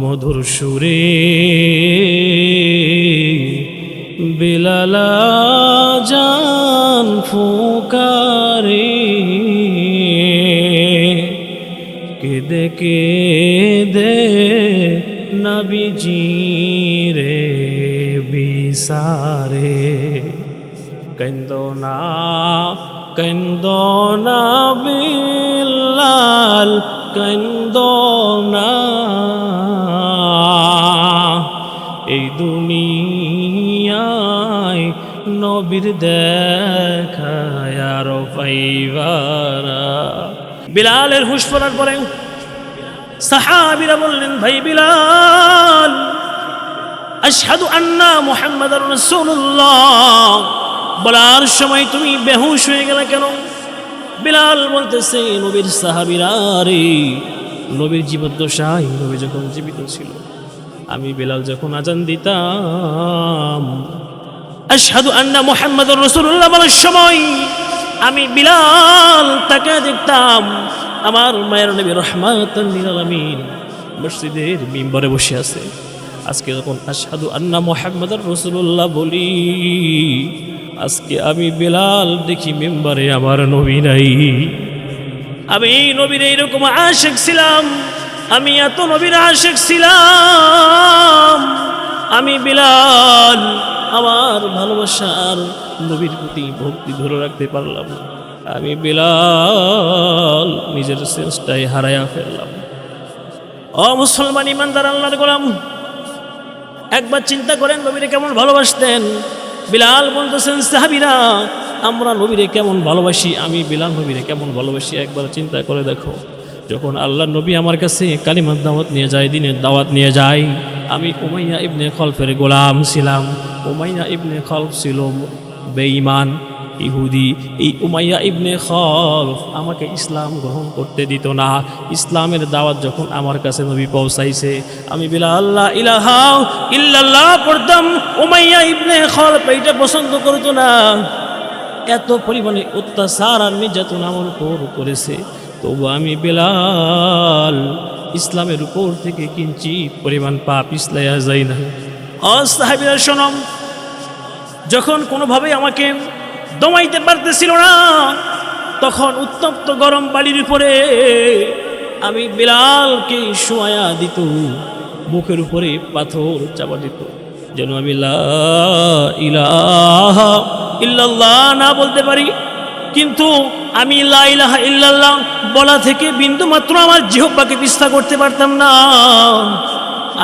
মধুর সুরে বিলালা ফুকারে কেদে কেদে নবীজি রে বিসারে। কন্দনা কন্দনা বিল্লাল কন্দনা এই নবীর দেখায় বিলালের হুশ পড়ার পরে সাহাবিরা বললেন, ভাই বিলাল, আশহাদু আন্না মুহাম্মাদার রাসূলুল্লাহ। বলার সময় তুমি বেহুশ হয়ে গেলে কেন? বিলাল বলতেছে, নবীর সাহাবিরা রে, নবীর জীবদ্দশায় নবী যখন জীবিত ছিল, আমি বিলাল যখন আজান দিতাম আশহাদু আন্না মুহাম্মাদুর রাসূলুল্লাহ বলার সময় আমি বিলাল তাকে দেখতাম, আমার মায়ের নবী আলামিন মসজিদের মিম্বরে বসে আছে। আজকে যখন আশহাদু আন্না মুহাম্মাদুর রাসূলুল্লাহ বলি, আজকে আমি বিলাল দেখি মেম্বারে আমার নবী নাই। আমি নবীর এইরকম আশেক ছিলাম, আমি এত নবীর আশেক ছিলাম, আমি বিলাল আমার ভালোবাসার নবীর প্রতি ভক্তি ধরে রাখতে পারলাম আমি বিলাল নিজের সেন্সটাই হারায়া ফেললাম। ও মুসলমান ইমানদার, আল্লাহর গোলাম, একবার চিন্তা করেন নবীরে কেমন ভালোবাসতেন? বিলাল বলতেছেন, সাহাবিরা, আমরা নবীরে কেমন ভালোবাসি? আমি বিলাল নবীরে কেমন ভালোবাসি? একবার চিন্তা করে দেখো। যখন আল্লাহ নবী আমার কাছে কালিমার দাওয়াত নিয়ে যায়, দিনের দাওয়াত নিয়ে যায়, আমি উমাইয়া ইবনে খলফের গোলাম ছিলাম। উমাইয়া ইবনে খলফ ছিল বেঈমান, ইহুদি। এই উমাইয়া ইবনে খলফ আমাকে ইসলাম গ্রহণ করতে দিত না। ইসলামের দাওয়াত যখন আমার কাছে নবী পৌঁছাইছে, আমি বিলা, আল্লাহ ইলাহা ইল্লাল্লাহ পড়তাম, উমাইয়া ইবনে খলফ এইটা পছন্দ করতো না। এত পরিমাণে অত্যাচার আর নির্যাতন আমার উপর করেছে। তবু আমি বেলাল, ইসলামের উপর থেকে কিঞ্চিত পরিমাণ পাপ ইসলাইয়া যাই না অসাহাবিরা শোনম যখন কোনোভাবেই আমাকে দমাইতে পারতেছিল না, তখন উত্তপ্ত গরম বালির উপরে আমি বিলালকে শোয়া দিত বুকের উপরে পাথর চাপা দিত। যেন আমি ইল্লাল্লাহ না বলতে পারি, কিন্তু আমি লা ইলাহা ইল্লাল্লাহ বলা থেকে বিন্দু মাত্র আমার জিহ্বাকে বিস্তার করতে পারতাম না।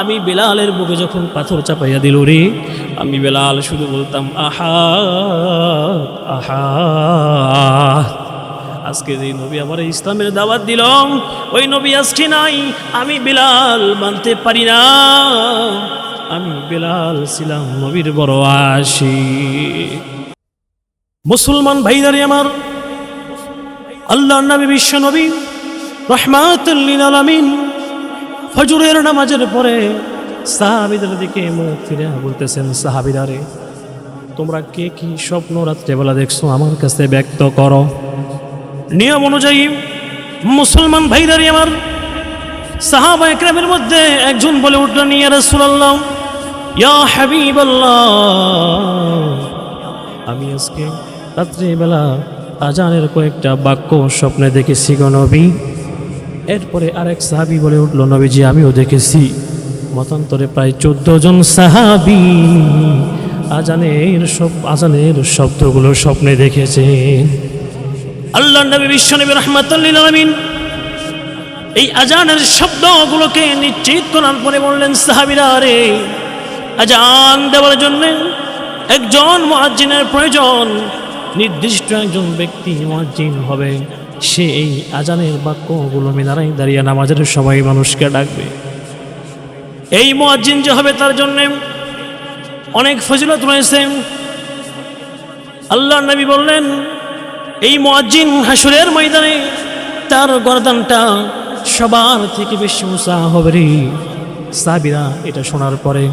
আমি বেলালের বুকে যখন পাথর চাপাইয়া দিল রে, আমি বেলাল শুধু বলতাম, আহা আহা। আজকে যে নবী আমার ইসলামের দাওয়াত দিলাম ওই নবী আজকে নাই, আমি বেলাল মানতে পারি না। আমি বেলাল ছিলাম নবীর বড় আশি মুসলমান ভাইদারি আমার আল্লাহ নবী বিশ্ব নবী রহমাতুল্লিন আলামিন ফজরের নামাজের পরে সাহাবিদের দিকে মুখ ফিরে বলতেছেন সাহাবিদারে তোমরা কে কি স্বপ্ন রাত্রেবেলা দেখছ? আমার কাছে ব্যক্ত করো। নিয়ম অনুযায়ী মুসলমান ভাইদারি আমার সাহাবা একরামের মধ্যে একজন বলে উঠলেন, ইয়া রাসূলুল্লাহ, ইয়া হাবিবাল্লাহ। আমি আজকে রাত্রিবেলা আজানের কয়েকটা বাক্য স্বপ্নে দেখেছি গো নবী। এরপরে আরেক সাহাবি বলে উঠল, নবীজি, আমিও দেখেছি। মতান্তরে প্রায় চোদ্দ জন সাহাবি আজানের সব, আজানের শব্দগুলো স্বপ্নে দেখেছেন। আল্লাহ নবী বিশ্বনবী রহমাতুল্লিল আলমিন এই আজানের শব্দগুলোকে নিশ্চিত করার পরে বললেন, সাহাবিরা রে, আজান দেওয়ার জন্য একজন মুয়াজ্জিনের প্রয়োজন। নির্দিষ্ট একজন ব্যক্তি মুয়াজ্জিন হবে। সে এই আজানের বাক্যগুলো মিনারাই দাঁড়িয়ে নামাজের সবাই মানুষকে ডাকবে। এই মুয়াজ্জিন যে হবে তার জন্যে অনেক ফজিলত রয়েছে। আল্লাহ নবী বললেন, এই মুয়াজ্জিন হাসুরের ময়দানে তার গরদানটা সবার থেকে বেশি উঁচা হবে রে। সাবিরা এটা শোনার পরে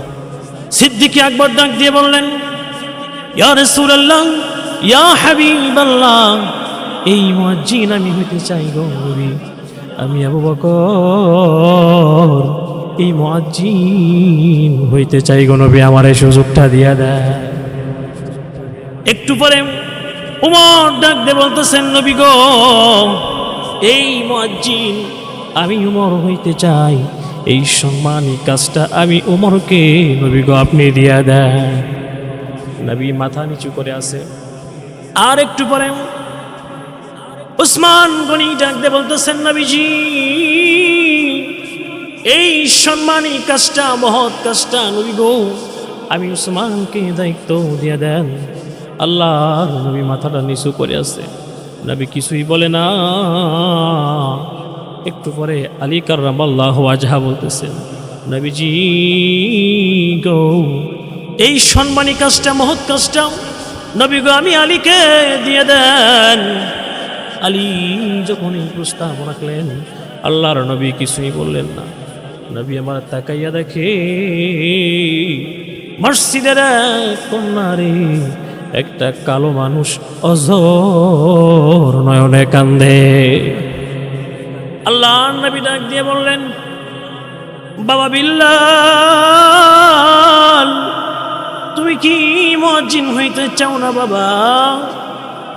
সিদ্দিকি আকবর ডাক দিয়ে বললেন, ইয়া রাসূলুল্লাহ, ইয়া হাবিবাল্লাহ। এই মুয়াজ্জিন আমি হইতে চাই গো আমি আবু বকর, এই মুয়াজ্জিন হইতে চাই গো নবী, আমার এই সুযোগটা দিয়া দেয় একটু পরে উমর ডাক দে বলতেছেন, নবী গো, এই মুয়াজ্জিন আমি উমর হইতে চাই। এই সম্মানী কাজটা আমি উমরকে, নবী গো, আপনি দিয়া দেন। নবী মাথা নিচু করে আছে। আর একটু পরে উসমান গনি ডাকতে বলতেছেন, নবীজি, এই সম্মানী কাজটা, মহৎ কাজটা, নবী গো, আমি উসমানকে দায়িত্ব দিয়ে দেন। আল্লাহ নবী মাথাটা নিচু করে আছে। নবী কিছুই বলে না। একটু পরে আলী কার্রাম আল্লাহ আজহা বলতেছেন, নবীজি গো, এই সম্মানী কাজটা, মহৎ কাজটা, নবী গো, আমি আলীকে দিয়ে দেন। আলী যখন এই প্রস্তাব রাখলেন, আল্লাহর নবী কিছুই বললেন না। নবী আমার তাকাইয়া দেখে মসজিদের কন্যারে, একটা কালো মানুষ অজর নয়নে কান্দে। আল্লাহ নবী ডাক দিয়ে বললেন, বাবা বিল্লাল, তুমি কি মজিন হইতে চাও না বাবা?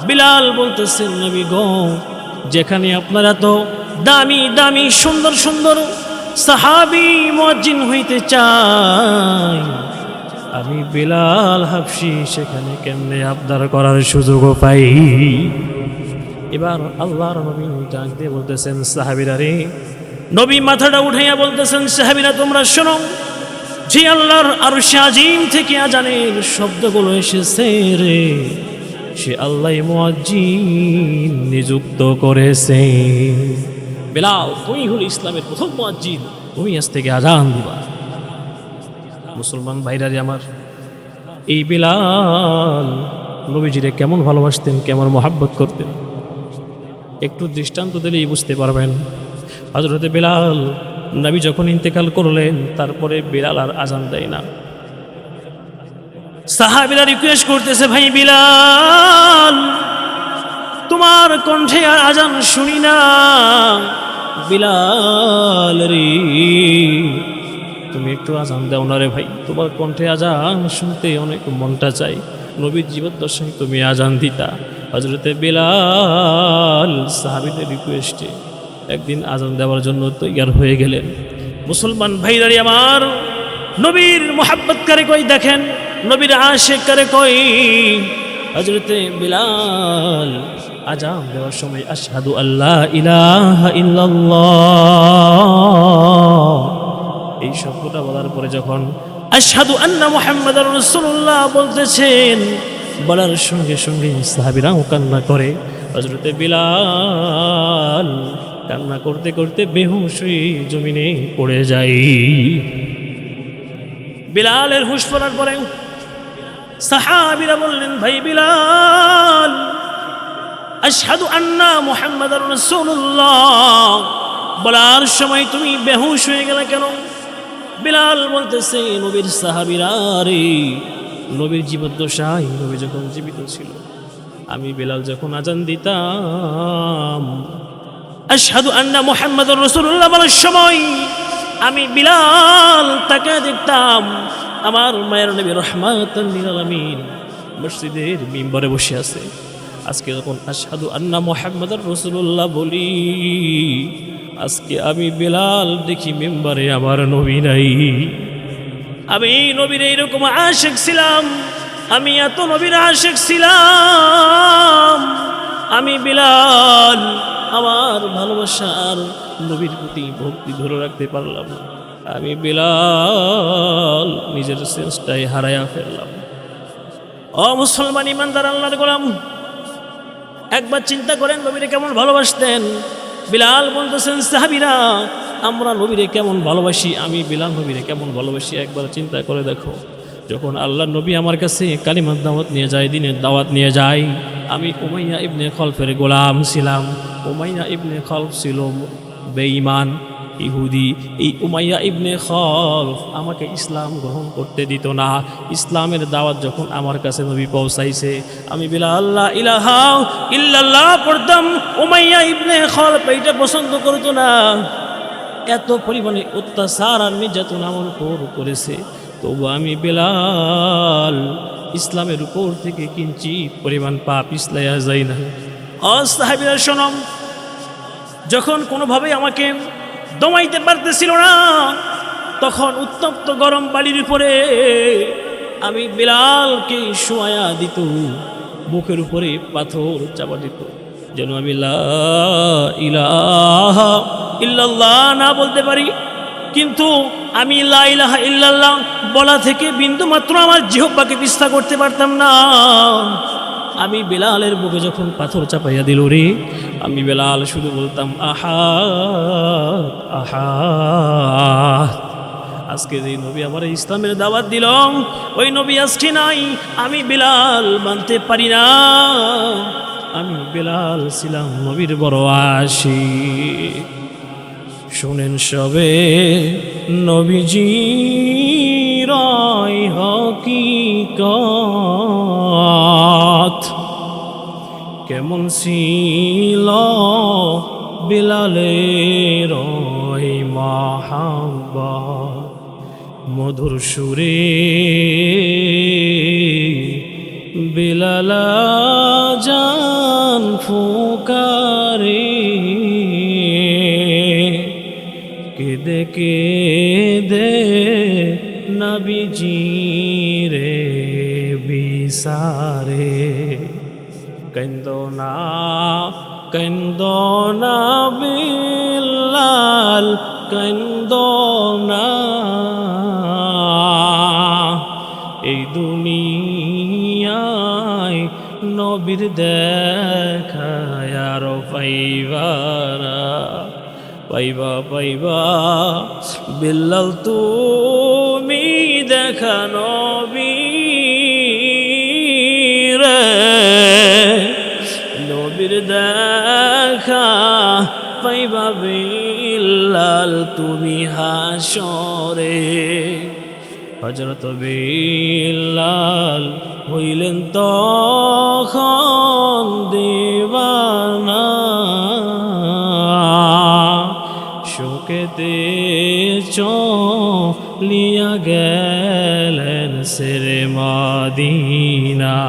বিলাল বলতেছেন, নবী গো, যেখানে আপনারা তো দামি দামি, সুন্দর সুন্দর সাহাবি মজিন হইতে চাই, আমি বিলাল হাফসি, সেখানে কেমনে আবদার করার সুযোগও পাই? এবার আল্লাহর নবী ডাক দিয়ে বলতেছেন, সাহাবিরা রে, নবী মাথাটা উঠাইয়া বলতেছেন, সাহাবিরা তোমরা শোনো, যে আল্লাহর আর আজিম থেকে আজানের শব্দগুলো এসেছে রে সে আল্লাহ মুয়াজ্জিন নিযুক্ত করেছে। বেলাল, তুমি হল ইসলামের প্রথম মুয়াজ্জিন। তুমি আজ থেকে আজান দিবা। মুসলমান ভাইরারে আমার, এই বিলাল, নবীজিরে কেমন ভালোবাসতেন, কেমন মহাব্বত করতেন। একটু দৃষ্টান্ত দিলেই বুঝতে পারবেন। হজরতে বিলাল, নবী যখন ইন্তেকাল করলেন, তারপরে বিলাল আর আজান দেয় না। সাহাবিরা রিকোয়েস্ট করতেছে, ভাই বিলাল, তোমার কণ্ঠে আর আজান শুনি না। বিলাল রে, তুমি একটু আজান দাও না রে ভাই। তোমার কণ্ঠে আজান শুনতে অনেক মনটা চাই। নবীর জীবদ্দশায় তুমি আজান দিতা। হজরতে বিলাল সাহাবিদের রিকোয়েস্টে একদিন আজান দেওয়ার জন্য তৈয়ার হয়ে গেলেন। মুসলমান ভাইদারি আমার, নবীর মোহাব্বত করে কই দেখেন? নবীর আশেক করে কই? হজরতে বিলাল আজাম দেওয়ার সময় আশহাদু আল্লাহ ইলাহা এই শব্দটা বলার পরে যখন আশহাদু আন্না মুহাম্মাদার রাসূলুল্লাহ বলতেছেন, বলার সঙ্গে সঙ্গে সাহাবীরাও কান্না করে। হজরতে বিলাল কান্না করতে করতে বেহুশ জমিনে পড়ে যায়। বিলালের হুশ পড়ার পরে সাহাবীরা বললেন, ভাই বিলাল, আশহাদু আন্না মুহাম্মাদার রাসূলুল্লাহ। বলার সময় তুমি বেহুশ হয়ে গেলে কেন? বিলাল বলতেছে, নবীর সাহাবিরা রে, নবীর জীবন জীবদ্দশায় নবী যখন জীবিত ছিল, আমি বিলাল যখন আজান দিতাম, আশহাদু আন্না মুহাম্মাদুর রাসূলুল্লাহ বলার সময় আমি বিলাল তাকে দেখতাম আমার মায়ের নবী আলামিন মসজিদের মিম্বরে বসে আছে। আজকে যখন আশহাদু আন্না মুহাম্মাদুর রাসূলুল্লাহ বলি, আজকে আমি বেলাল দেখি মেম্বারে আমার নবী নাই। আমি নবীর এইরকম আশেক ছিলাম, আমি এত নবীর আশেক ছিলাম। আমি বিলাল আমার ভালোবাসার নবীর প্রতি ভক্তি ধরে রাখতে পারলাম না। আমি বিলাল নিজের সেন্সটাই হারাইয়া ফেললাম। ও মুসলমান ইমানদার, আল্লাহর গোলাম, একবার চিন্তা করেন নবীরে কেমন ভালোবাসতেন? বিলাল বলতেছেন, সাহাবিরা, আমরা নবীরে কেমন ভালোবাসি? আমি বিলাল নবীরে কেমন ভালোবাসি? একবার চিন্তা করে দেখো। যখন আল্লাহ নবী আমার কাছে কালিমার দাওয়াত নিয়ে যায়, দিনের দাওয়াত নিয়ে যায়, আমি উমাইয়া ইবনে খলফের গোলাম ছিলাম। উমাইয়া ইবনে খলফ ছিল বেঈমান। ইহুদি, এই উমাইয়া ইবনে খলফ আমাকে ইসলাম গ্রহণ করতে দিত না। ইসলামের দাওয়াত যখন আমার কাছে নবী পৌঁছাইছে, আমি বিলা আল্লাহ ইলাহা ইল্লাল্লাহ পড়তাম, উমাইয়া ইবনে খলফ এইটা পছন্দ করতো না। এত পরিমাণে অত্যাচার আর নির্যাতন আমার উপর করেছে। তবু আমি বেলাল, ইসলামের উপর থেকে কিঞ্চি পরিমাণ পাপ ইসলাইয়া যাই না অস্তাহাবিরা শোনম যখন কোনোভাবেই আমাকে দমাইতে পারতেছিল না। তখন উত্তপ্ত গরম বালির উপরে আমি বিলালকে শোয়া দিত। বুকের উপরে পাথর চাপা দিত। যেন আমি ইল্লাল্লাহ না বলতে পারি। কিন্তু আমি ইলাহা ইল্লাল্লাহ বলা থেকে বিন্দু মাত্র আমার জিহব্বাকে তিস্তা করতে পারতাম না। আমি বেলালের বুকে যখন পাথর চাপাইয়া দিল রে, আমি বেলাল শুধু বলতাম, আহা আহা। আজকে যে নবী আমার ইসলামের দাওয়াত দিলাম ওই নবী আজকে নাই, আমি বেলাল মানতে পারি না। আমি বেলাল ছিলাম নবীর বড় আসি শোনেন সবে নবীজি, রয় হকিকত কেমন ছিল বিলালের ওই মাহাবা মধুর সুরে বিলালা জান ফুকারে কেদে কেদে নবীজি রে বিসারে কন্দনা কন্দনা বিল্লাল কন্দনা এই দুনিয়ায় নবীর দেখায় আরও পাইবারা পাইবা পাইবা। বিল্লাল, তুমি দেখা নবী দেখা পাইবা বিল্লাল, তুমি হাসরে। হজরত বিল্লাল হইলেন তখন দেবানা। শোকেতে চলিয়া গেলেন সেরে মাদিনা।